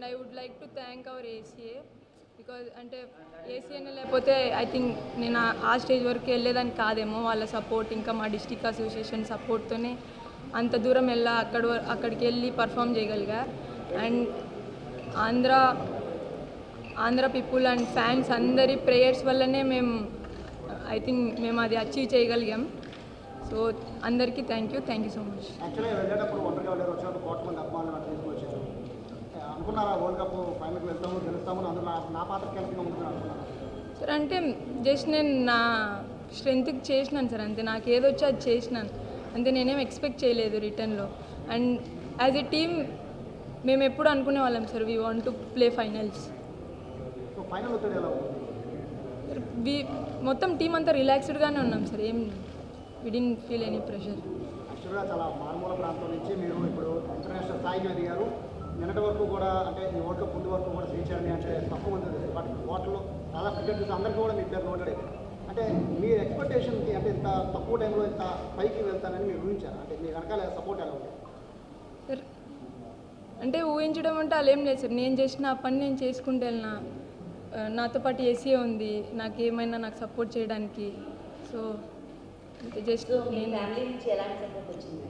And I would like to thank our ACA because అంటే ఏసీఏనే లేకపోతే ఐ థింక్ నేను ఆ- స్టేజ్ వరకు వెళ్ళేదాన్ని కాదేమో. వాళ్ళ సపోర్ట్ ఇంకా మా డిస్టిక్ అసోసియేషన్ సపోర్ట్తోనే అంత దూరం వెళ్ళా అక్కడ వ- అక్కడికి వెళ్ళి perform చేయగలిగా. And Andhra Andhra people and fans అందరి ప్రేయర్స్ వల్లనే మేము ఐ థింక్ మేము అది అచీవ్ చేయగలిగాం. సో అందరికీ thank you thank you so much యాక్చువల్గా వెళ్ళేటప్పుడు ఒంటరిగా వెళ్ళారు వచ్చినప్పుడు కోట్ల మంది అభిమానులు నాకు తీసుకొచ్చారు అనుకున్నారా వరల్డ్ కప్ ఫైనల్కి వెళ్తాము గెలుస్తాము అందులో నా నా పాత్ర కీలకంగా ఉంటుంది అనుకున్నాను సార్ అంటే జస్ట్ నేను నా స్ట్రెంగ్త్కి చేసినాను సార్ అంతే. నాకు ఏదొచ్చో అది చేసినాను. అంతే నేనేం ఎక్స్పెక్ట్ చేయలేదు రిటర్న్లో. అండ్ యాజ్ ఎ టీమ్ మేము ఎప్పుడు అనుకునే వాళ్ళం sir we want to play finals మొత్తం టీం అంతా రిలాక్స్డ్గానే ఉన్నాం సార్ ఏం విడిన్ ఫీల్ ఎనీ ప్రెషర్ చాలా మారుమూల ప్రాంతం నుంచి మీరు ఇప్పుడు ఇంటర్నేషనల్ స్థాయికి ఎదిగారు. నిన్నటి వరకు కూడా అంటే ఈ కప్ ముందు వరకు కూడా శ్రీచరణి అంటే తక్కువ మంది తెలుసు బట్ వాటిలో చాలా క్రికెటర్స్ అందరికీ కూడా మీ పేరు నోటెడ్ అంటే మీ ఎక్స్పెక్టేషన్కి అంటే ఇంత తక్కువ టైంలో ఇంత పైకి వెళ్తానని మీరు ఊహించారు? అంటే మీ వెనకాల సపోర్ట్ ఎలా ఉంది? సార్. అంటే ఊహించడం అంటే అలా ఏం లేదు సార్. నేను చేసిన పని నేను చేసుకుంటూ వెళ్ళిన ఆ, నాతో పాటు ఏసీ ఉంది. నాకు ఏమైనా నాకు సపోర్ట్ చేయడానికి. సో అంటే జస్ట్ నేను ఫ్యామిలీ నుంచి ఎలాంటి సపోర్ట్ వచ్చింది?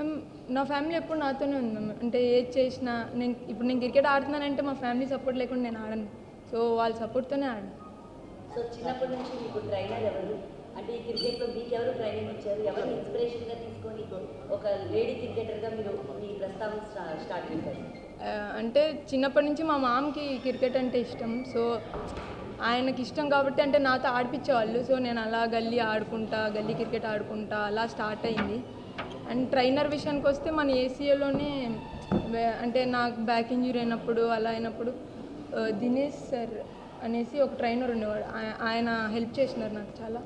మ్యామ్ నా ఫ్యామిలీ ఎప్పుడు నాతోనే ఉంది మ్యామ్ అంటే ఏది చేసినా నేను ఇప్పుడు నేను క్రికెట్ ఆడుతున్నానంటే మా ఫ్యామిలీ సపోర్ట్ లేకుండా నేను ఆడను. సో వాళ్ళ సపోర్ట్తోనే ఆడను. సో చిన్నప్పటి నుంచి మీకు ట్రైనర్ ఎవరు? అంటే ఈ క్రికెట్లో మీకు ఎవరు ట్రైనింగ్ ఇచ్చారు? ఎవరు ఇన్స్పిరేషన్గా తీసుకొని ఒక లేడీ క్రికెటర్గా మీరు మీ ప్రస్తావన స్టా- స్టార్ట్ చేశారు? అంటే చిన్నప్పటి నుంచి మా మామకి క్రికెట్ అంటే ఇష్టం. సో ఆయనకి ఇష్టం కాబట్టి అంటే నాతో ఆడిపించేవాళ్ళు సో నేను అలా గల్లీ ఆడుకుంటా గల్లీ క్రికెట్ ఆడుకుంటా అలా స్టార్ట్ అయింది. అండ్ ట్రైనర్ విషయానికి వస్తే మన ఏసీఏలోనే అంటే నాకు బ్యాక్ ఇంజురీ అయినప్పుడు అలా అయినప్పుడు దినేష్ సార్ అనేసి ఒక ట్రైనర్ ఉండేవాడు. ఆయ- ఆయన హెల్ప్ చేసినారు నాకు చాలా.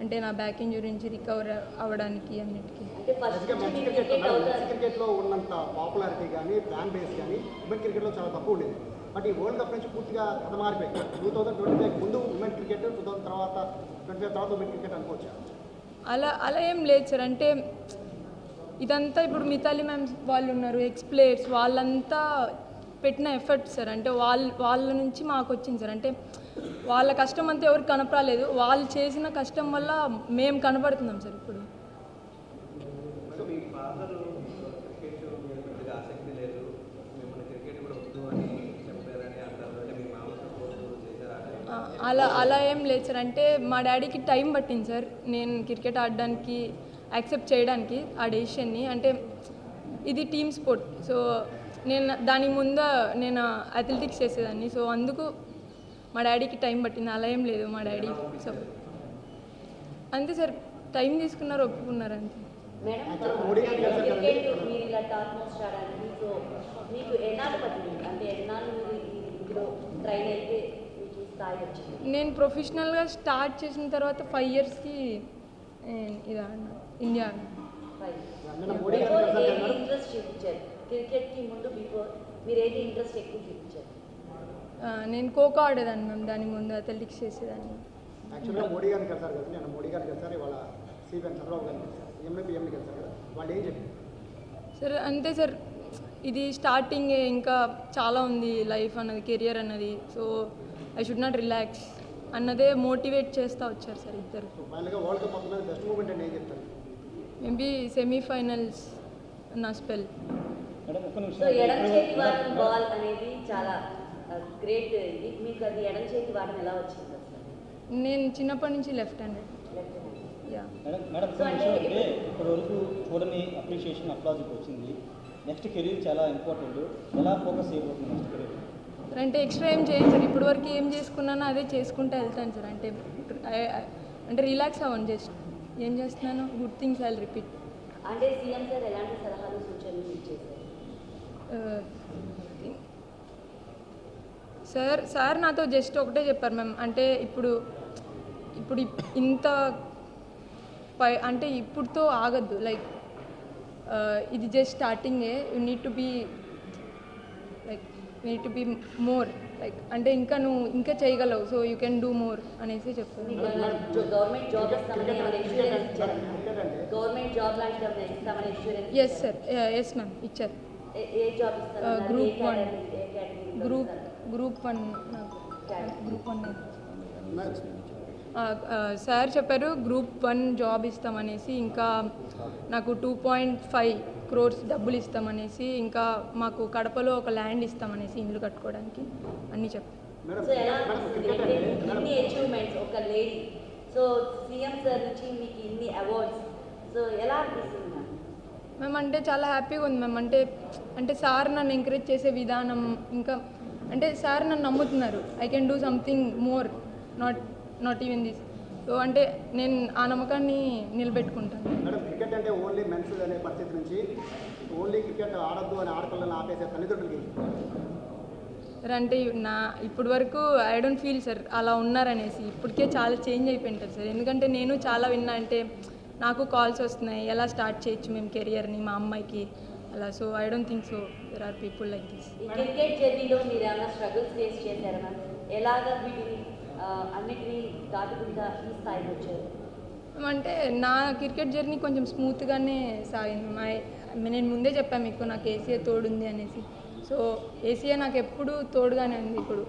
అంటే నా బ్యాక్ ఇంజురీ నుంచి రికవర్ అవ్వడానికి అన్నిటికీ. క్రికెట్లో ఉన్నంత పాపులారిటీ కానీ ఫ్యాన్ బేస్ కానీ ఉమెన్ క్రికెట్లో చాలా తక్కువ ఉండేది. బట్ ఈ వరల్డ్ కప్ నుంచి పూర్తిగా కథ మారిపోయింది టూ థౌసండ్ ట్వంటీ ఫైవ్ ముందు ఉమెన్ క్రికెట్ టూ థౌసండ్ తర్వాత ట్వంటీ ఫైవ్ తర్వాత ఉమెన్ క్రికెట్ అనుకోవచ్చు? అలా అలా ఏం లేదు సార్. అంటే ఇదంతా ఇప్పుడు మితాలి మ్యామ్ వాళ్ళు ఉన్నారు ఎక్స్ ప్లేయర్స్ వాళ్ళంతా పెట్టిన ఎఫర్ట్ సార్. అంటే వాళ్ళ వాళ్ళ నుంచి మాకు వచ్చింది సార్. అంటే వాళ్ళ కష్టం అంతా ఎవరికి కనపరాలేదు వాళ్ళు చేసిన కష్టం వల్ల మేము కనపడుతున్నాం సార్ ఇప్పుడు. అలా అలా ఏం లేదు సార్. అంటే మా డాడీకి టైం పట్టింది సార్. నేను క్రికెట్ ఆడడానికి యాక్సెప్ట్ చేయడానికి ఆ డెసిషన్ని అంటే ఇది టీమ్ స్పోర్ట్. సో నేను దానికి ముందు నేను అథ్లెటిక్స్ చేసేదాన్ని. సో అందుకు మా డాడీకి టైం పట్టింది. అలా ఏం లేదు మా డాడీ. సో అంతే సార్. టైం తీసుకున్నారు ఒప్పుకున్నారు అంతే. నేను ప్రొఫెషనల్గా స్టార్ట్ చేసిన తర్వాత ఫైవ్ ఇయర్స్కి ఇది ఆడినా ఇండియా? ఇంట్రెస్ట్ చూపించారు? క్రికెట్కి ముందు బిఫోర్ మీరు ఏది ఇంట్రెస్ట్ ఎక్కువ చూపించారు? ఆ, నేను ఖోఖో ఆడేదాన్ని మ్యామ్ దాని ముందు అథ్లెటిక్స్ చేసేదాన్ని. యాక్చువల్గా మోడీ గారిని కలిసారు కదా నేను మోడీ గారిని కలిసారు ఇవాళ సిపిఎం చంద్రబాబు గారిని కలిసారు. ఎంఏ పిఎంని కలిసారు కదా. వాళ్ళు ఏం చెప్పారు? సార్ అంతే సార్. ఇది స్టార్టింగ్ ఇంకా చాలా ఉంది లైఫ్ అన్నది కెరియర్ అన్నది. So I should not relax అన్నదే మోటివేట్ చేస్తూ వచ్చారు సార్ ఇద్దరు. మేబీ సెమీఫైనల్స్ నా స్పెల్ సో ఎడం చేతి వాడడం బాల్ అనేది చాలా గ్రేట్ ఇది. మీకు అది ఎడం చేతి వాడడం ఎలా వచ్చింది నేను చిన్నప్పటి నుంచి లెఫ్ట్ హ్యాండెడ్ మేడం అంటే విషయం అంటే ఇప్పటి వరకు చూడని అప్రిషియేషన్ అప్లాజిక్ వచ్చింది. నెక్స్ట్ కెరీర్ చాలా ఇంపార్టెంట్ ఎలా ఫోకస్ చేయబోతుంది నెక్స్ట్ కెరీర్ సార్ అంటే ఎక్స్ట్రా ఏం చేయను సార్ ఇప్పటి వరకు ఏం చేసుకున్నానో అదే చేసుకుంటూ వెళ్తాను సార్ అంటే అంటే రిలాక్స్ అవ్వండి జస్ట్ ఏం చేస్తున్నానో? గుడ్ థింగ్స్ ఐ రిపీట్ అంటే సీఎం సార్ ఎలాంటి సలహాలు సూచనలు ఇచ్చేసారు సార్ సార్ నాతో జస్ట్ ఒకటే చెప్పారు మ్యామ్ అంటే ఇప్పుడు ఇప్పుడు ఇప్- ఇంత పై అంటే ఇప్పుడుతో ఆగద్దు. లైక్ ఇది జస్ట్ స్టార్టింగే you need to be like need to be more like అంటే ఇంకా నువ్వు ఇంకా చేయగలవు so you can do more అనేసి చెప్తాను ఎస్ సార్ ఎస్ మ్యామ్ ఇచ్చారు? category లో group? Group one group one sir చెప్పారు గ్రూప్ వన్ జాబ్ ఇస్తామనేసి ఇంకా నాకు టూ పాయింట్ ఫైవ్ క్రోర్స్ డబ్బులు ఇస్తామనేసి ఇంకా మాకు కడపలో ఒక ల్యాండ్ ఇస్తామనేసి ఇల్లు కట్టుకోవడానికి అన్నీ చెప్పారు మేడం సో ఎలా ఇన్ని అచీవ్మెంట్స్ ఒక లేడీ సో సీఎం సార్ నుంచి మీకు ఇన్ని అవార్డ్స్ సో ఎలా అనిపిస్తుంది మ్యామ్ మేము అంటే చాలా హ్యాపీగా ఉంది మ్యామ్. అంటే అంటే సార్ నన్ను ఎంకరేజ్ చేసే విధానం ఇంకా అంటే సార్ నన్ను నమ్ముతున్నారు. I can do something more not not even this so అంటే నేను ఆ నమ్మకాన్ని నిలబెట్టుకుంటాను. క్రికెట్ అంటే ఓన్లీ మెన్స్ అనే పరిస్థితి నుంచి ఓన్లీ క్రికెట్ ఆడొద్దు అని ఆడపిల్లలను ఆపేసే తల్లిదండ్రులకి. సార్ అంటే నా ఇప్పటి వరకు ఐ డోంట్ ఫీల్ సార్ అలా ఉన్నారనేసి ఇప్పటికే చాలా చేంజ్ అయిపోయింటారు సార్ ఎందుకంటే నేను చాలా విన్నా అంటే నాకు కాల్స్ వస్తున్నాయి ఎలా స్టార్ట్ చేయొచ్చు మేము కెరియర్ని మా అమ్మాయికి అలా. So I don't think so there are people like this cricket జర్నీలో మీరు ఏమైనా స్ట్రగుల్స్ ఫేస్ చేశారా? మ్యామ్ ఎలాగా వీటిని అన్నిటినీ దాటుకుంటా ఈ స్థాయికి వచ్చారు? అంటే నా క్రికెట్ జర్నీ కొంచెం స్మూత్గానే సాగింది. మా నేను ముందే చెప్పాను మీకు నాకు ఏసీఏ తోడుంది అనేసి. సో ఏసీఏ నాకు ఎప్పుడు తోడుగానే ఉంది ఇప్పుడు.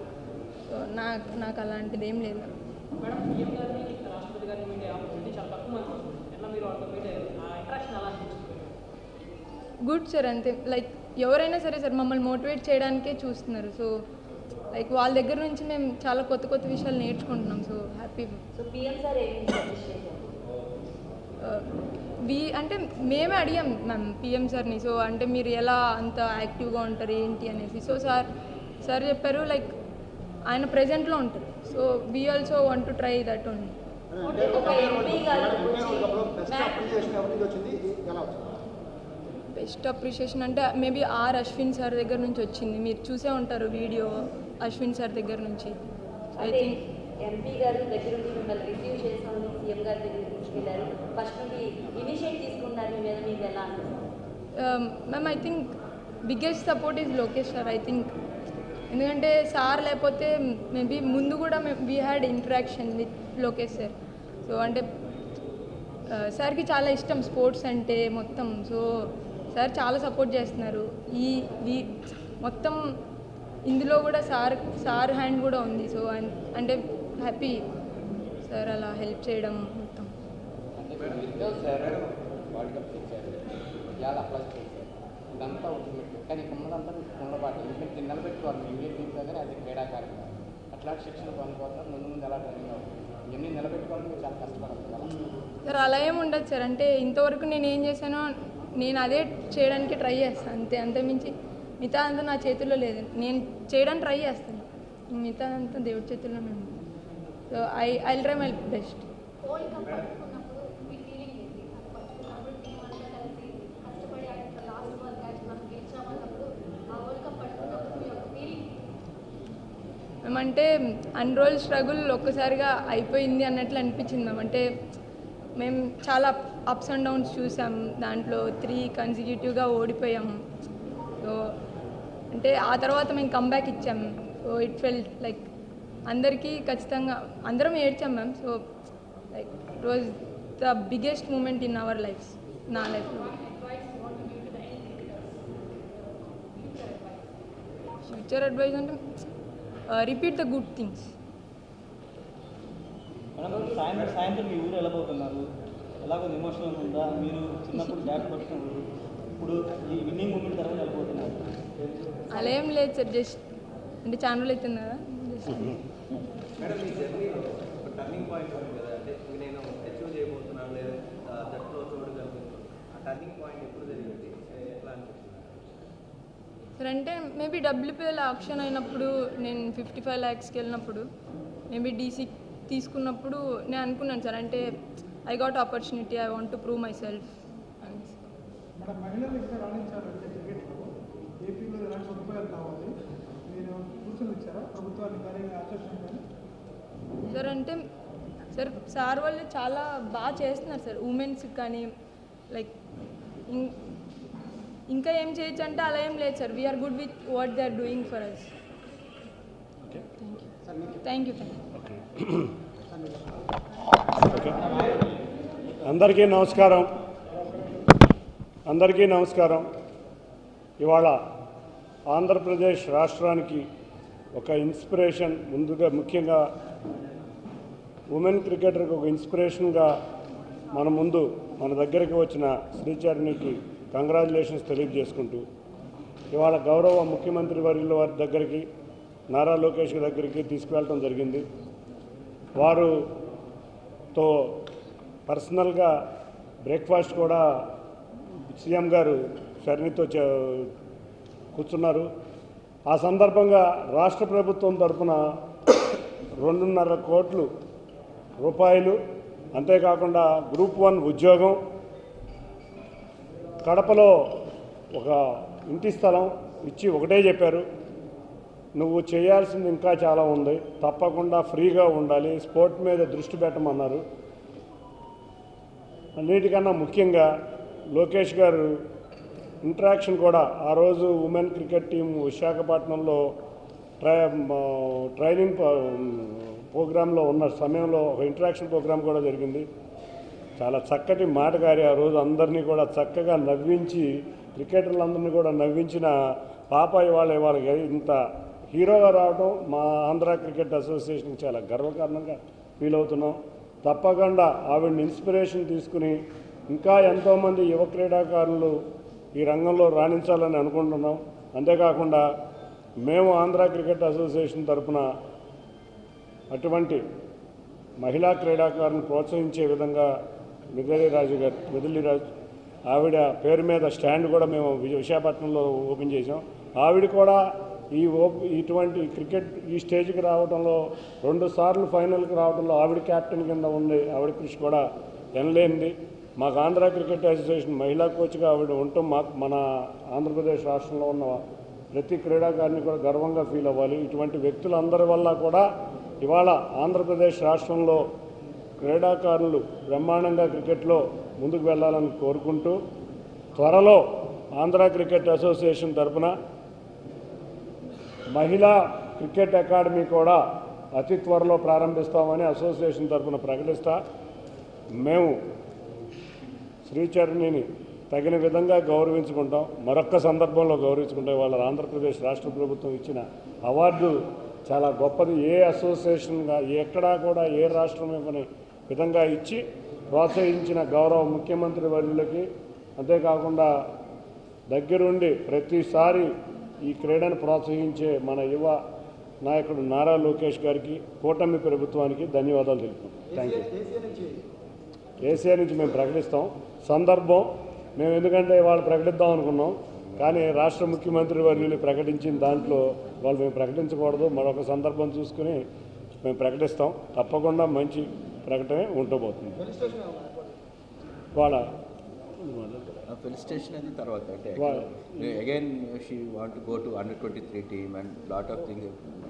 సో నాకు నాకు అలాంటిది ఏం లేదు. గుడ్ సార్ అంతే. లైక్ ఎవరైనా సరే సార్ మమ్మల్ని మోటివేట్ చేయడానికే చూస్తున్నారు. సో లైక్ వాళ్ళ దగ్గర నుంచి మేము చాలా కొత్త కొత్త విషయాలు నేర్చుకుంటున్నాం. So happy. So PM sir చేశారు వి అంటే మేమే అడిగాం మ్యామ్ పిఎం సార్ని. సో అంటే మీరు ఎలా అంత యాక్టివ్గా ఉంటారు ఏంటి అనేసి. సో సార్ సార్ చెప్పారు లైక్ ఆయన ప్రజెంట్లో ఉంటారు. So we also want to try that only. వచ్చి బెస్ట్ అప్రిషియేషన్ అంటే మేబీ ఆర్ అశ్విన్ సార్ దగ్గర నుంచి వచ్చింది. మీరు చూసే ఉంటారు వీడియో అశ్విన్ సార్ దగ్గర నుంచి. ఐ థింక్ ఎంపీ గారు దగ్గర నుండి మిమ్మల్ని రిసీవ్ చేసామని సీఎం గారి దగ్గరికి తీసుకెళ్ళారు ఫస్ట్ నుండి ఇనిషియేట్ తీసుకున్నారు మీ మీద మీకు ఎలా ma'am I think biggest support is Lokesh sir I think ఎందుకంటే సార్ లేకపోతే మేబీ ముందు కూడా మేము we had interaction with Lokesh sir so అంటే uh, సార్కి చాలా ఇష్టం స్పోర్ట్స్ అంటే మొత్తం. సో సార్ చాలా సపోర్ట్ చేస్తున్నారు. ఈ ఈ మొత్తం ఇందులో కూడా సార్ సార్ హ్యాండ్ కూడా ఉంది. సో అంటే హ్యాపీ సార్ అలా హెల్ప్ చేయడం. మొత్తం సార్ వరల్డ్ కప్ తెచ్చారు ఇవాళ అప్లై చేశారు ఇదంతా ఉంటుంది కానీ ఇక్కడ ఉన్నదంతా ఉండబాటు ఎందుకంటే దీన్ని నిలబెట్టుకోవాలి ఇండియన్ టీంలో కానీ అది క్రీడాకారం అట్లాంటి శిక్షణ పొందుకోవాలి ముందు ముందు ఎలా ట్రైనింగ్ అవుతుంది ఇవన్నీ నిలబెట్టుకోవాలని మీరు చాలా కష్టపడాలి కదా సార్ అలా ఏమి ఉండదు సార్. అంటే ఇంతవరకు నేను ఏం చేశానో నేను అదే చేయడానికి ట్రై చేస్తాను. అంతే అంతమించి మిగతా అంతా నా చేతుల్లో లేదు. నేను చేయడానికి ట్రై చేస్తాను. మిగతా అంతా దేవుడి చేతుల్లోనే ఉంది. So I I try my best world cup పట్టుకున్నప్పుడు మీ ఫీలింగ్ ఏంటి అది పట్టుకున్నప్పుడు టీం అంతా కలిసి కష్టపడి ఆయన లాస్ట్ వరకు మ్యాచ్ మనం గెలిచామన్నప్పుడు ఆ వరల్డ్ కప్ పట్టుకున్నప్పుడు మీ యొక్క ఫీలింగ్ అంటే అన్రోల్ స్ట్రగుల్ ఒక్కసారిగా అయిపోయింది అన్నట్లు అనిపించింది మ్యామ్ అంటే మేము చాలా అప్స్ అండ్ డౌన్స్ చూసాం. దాంట్లో త్రీ కన్సిక్యూటివ్గా ఓడిపోయాం. సో అంటే ఆ తర్వాత మేము కంబ్యాక్ ఇచ్చాం. సో ఇట్ ఫెల్ట్ లైక్ అందరికీ ఖచ్చితంగా అందరం ఏడ్చాం ma'am so like it was the biggest moment in our life నా లైఫ్లో ఫ్యూచర్ అడ్వైజ్ అంటే రిపీట్ ద గుడ్ థింగ్స్ సాయంత్రం సాయంత్రం మీ ఊరు వెళ్ళబోతున్నారు ఎలాగో ఎమోషనల్ ఉందా? మీరు చిన్నప్పుడు బ్యాట్ పట్టుకున్నారు ఇప్పుడు ఈ విన్నింగ్ మూమెంట్ తర్వాత అలా ఏం లేదు సార్ జస్ట్ అంటే రోజులు అవుతుంది కదా మేడం మీ జర్నీలో ఒక టర్నింగ్ పాయింట్ ఉంది కదా. అంటే నేను అచీవ్ చేయబోతున్నాను లేదా ఆ, జట్టులో చూడగలుగుతున్నాను ఆ టర్నింగ్ పాయింట్ ఎప్పుడు జరిగింది ఏ- ఎట్లా అనిపిస్తుంది సార్ అంటే మేబీ డబ్ల్యూపీఎల్ ఆప్షన్ అయినప్పుడు నేను ఫిఫ్టీ ఫైవ్ ల్యాక్స్కి వెళ్ళినప్పుడు మేబీ డీసీ తీసుకున్నప్పుడు నేను అనుకున్నాను సార్. అంటే I got opportunity I want to prove myself sir అంటే సార్ సార్ వాళ్ళు చాలా బాగా చేస్తున్నారు సార్. ఉమెన్స్కి కానీ లైక్ ఇంకా ఏం చేయొచ్చు అంటే అలా ఏం లేదు sir. We are good with what they are doing for us thank you thank you okay అందరికీ నమస్కారం. అందరికీ నమస్కారం. ఇవాళ ఆంధ్రప్రదేశ్ రాష్ట్రానికి ఒక ఇన్స్పిరేషన్ ముందుగా ముఖ్యంగా ఉమెన్ క్రికెటర్కి ఒక ఇన్స్పిరేషన్గా మన ముందు మన దగ్గరికి వచ్చిన శ్రీచరణికి కంగ్రాచులేషన్స్ తెలియజేసుకుంటూ ఇవాళ గౌరవ ముఖ్యమంత్రి వర్యుల వారి దగ్గరికి నారా లోకేష్ దగ్గరికి తీసుకువెళ్ళటం జరిగింది. వారుతో పర్సనల్గా బ్రేక్ఫాస్ట్ కూడా సీఎం గారు శరణితో చే- కూర్చున్నారు. ఆ సందర్భంగా రాష్ట్ర ప్రభుత్వం తరఫున రెండున్నర కోట్లు రూపాయలు అంతేకాకుండా గ్రూప్ వన్ ఉద్యోగం కడపలో ఒక ఇంటి స్థలం ఇచ్చి ఒకటే చెప్పారు. నువ్వు చేయాల్సింది ఇంకా చాలా ఉంది. తప్పకుండా ఫ్రీగా ఉండాలి. స్పోర్ట్ మీద దృష్టి పెట్టమన్నారు. అన్నిటికన్నా ముఖ్యంగా లోకేష్ గారు ఇంట్రాక్షన్ కూడా ఆ రోజు ఉమెన్ క్రికెట్ టీం విశాఖపట్నంలో ట్రై ట్రైనింగ్ ప్రోగ్రాంలో ఉన్న సమయంలో ఒక ఇంట్రాక్షన్ ప్రోగ్రాం కూడా జరిగింది. చాలా చక్కటి మాటగారి ఆ రోజు అందరినీ కూడా చక్కగా నవ్వించి క్రికెటర్లందరినీ కూడా నవ్వించిన పాప వాళ్ళ వాళ్ళకి ఇంత హీరోగా రావడం మా ఆంధ్ర క్రికెట్ అసోసియేషన్ చాలా గర్వకారణంగా ఫీల్ అవుతున్నాం. తప్పకుండా ఆవిడని ఇన్స్పిరేషన్ తీసుకుని ఇంకా ఎంతోమంది యువ క్రీడాకారులు ఈ రంగంలో రాణించాలని అనుకుంటున్నాం. అంతేకాకుండా మేము ఆంధ్ర క్రికెట్ అసోసియేషన్ తరఫున అటువంటి మహిళా క్రీడాకారులను ప్రోత్సహించే విధంగా మిగలిరాజు గారు మిగిలిరాజు ఆవిడ పేరు మీద స్టాండ్ కూడా మేము విశాఖపట్నంలో ఓపెన్ చేసాం ఆవిడ కూడా ఈ ఓప్ ఇటువంటి క్రికెట్ ఈ స్టేజ్కి రావడంలో రెండు సార్లు ఫైనల్కి రావడంలో ఆవిడ క్యాప్టెన్ కింద ఉంది ఆవిడ కృషి కూడా ఎనలేనిది. మాకు ఆంధ్ర క్రికెట్ అసోసియేషన్ మహిళా కోచ్గా ఆవిడ ఉండటం మాకు మన ఆంధ్రప్రదేశ్ రాష్ట్రంలో ఉన్న ప్రతి క్రీడాకారిని కూడా గర్వంగా ఫీల్ అవ్వాలి. ఇటువంటి వ్యక్తులందరి వల్ల కూడా ఇవాళ ఆంధ్రప్రదేశ్ రాష్ట్రంలో క్రీడాకారులు బ్రహ్మాండంగా క్రికెట్లో ముందుకు వెళ్ళాలని కోరుకుంటూ త్వరలో ఆంధ్ర క్రికెట్ అసోసియేషన్ తరఫున మహిళా క్రికెట్ అకాడమీ కూడా అతి త్వరలో ప్రారంభిస్తామని అసోసియేషన్ తరఫున ప్రకటిస్తా. మేము శ్రీచరణిని తగిన విధంగా గౌరవించుకుంటాం. మరొక్క సందర్భంలో గౌరవించుకుంటాం వాళ్ళ ఆంధ్రప్రదేశ్ రాష్ట్ర ప్రభుత్వం ఇచ్చిన అవార్డు చాలా గొప్పది. ఏ అసోసియేషన్గా ఎక్కడా కూడా ఏ రాష్ట్రం ఇవ్వని విధంగా ఇచ్చి ప్రోత్సహించిన గౌరవ ముఖ్యమంత్రి వర్యులకి అంతేకాకుండా దగ్గరుండి ప్రతిసారి ఈ క్రీడను ప్రోత్సహించే మన యువ నాయకుడు నారా లోకేష్ గారికి కూటమి ప్రభుత్వానికి ధన్యవాదాలు తెలుపుతాం థ్యాంక్ యూ కేసీఆర్ నుంచి నుంచి మేము ప్రకటిస్తాం. సందర్భం మేము ఎందుకంటే వాళ్ళు ప్రకటిద్దాం అనుకున్నాం కానీ రాష్ట్ర ముఖ్యమంత్రి వర్యులు ప్రకటించిన దాంట్లో వాళ్ళు మేము ప్రకటించకూడదు. మరొక సందర్భం చూసుకుని మేము ప్రకటిస్తాం. తప్పకుండా మంచి ప్రకటనే ఉండబోతుంది. పోలీస్ స్టేషన్ వాళ్ళ అది తర్వాత అంటే? Again she want to go to under twenty three team and lot of thing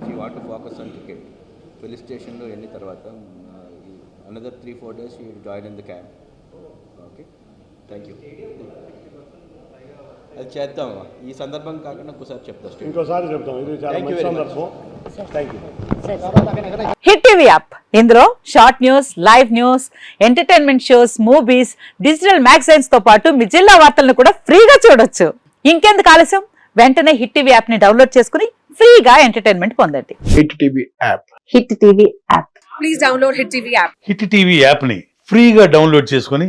she want to focus on cricket ఫెలిసిటేషన్లో వెళ్ళిన తర్వాత another three four days she join in the camp okay thank you అది చేద్దాం. ఈ సందర్భం కాకుండా ఇంకోసారి చెప్తా. ఇంకోసారి చెప్తాం. ఇది చాలా Thank you మంచి. సందర్భం. Thank you hit TV app. ఇందులో short news live news entertainment shows movies digital మ్యాగజైన్స్తో పాటు మీ జిల్లా వార్తలను కూడా ఫ్రీగా చూడొచ్చు. ఇంకెందుకు ఆలస్యం? వెంటనే హిట్ టీవీ యాప్ని డౌన్లోడ్ చేసుకుని ఫ్రీగా ఎంటర్టైన్మెంట్ పొందండి. Hit TV app. Hit TV app. Please download hit TV app. Hit టీవీ యాప్ని ఫ్రీగా డౌన్లోడ్ చేసుకొని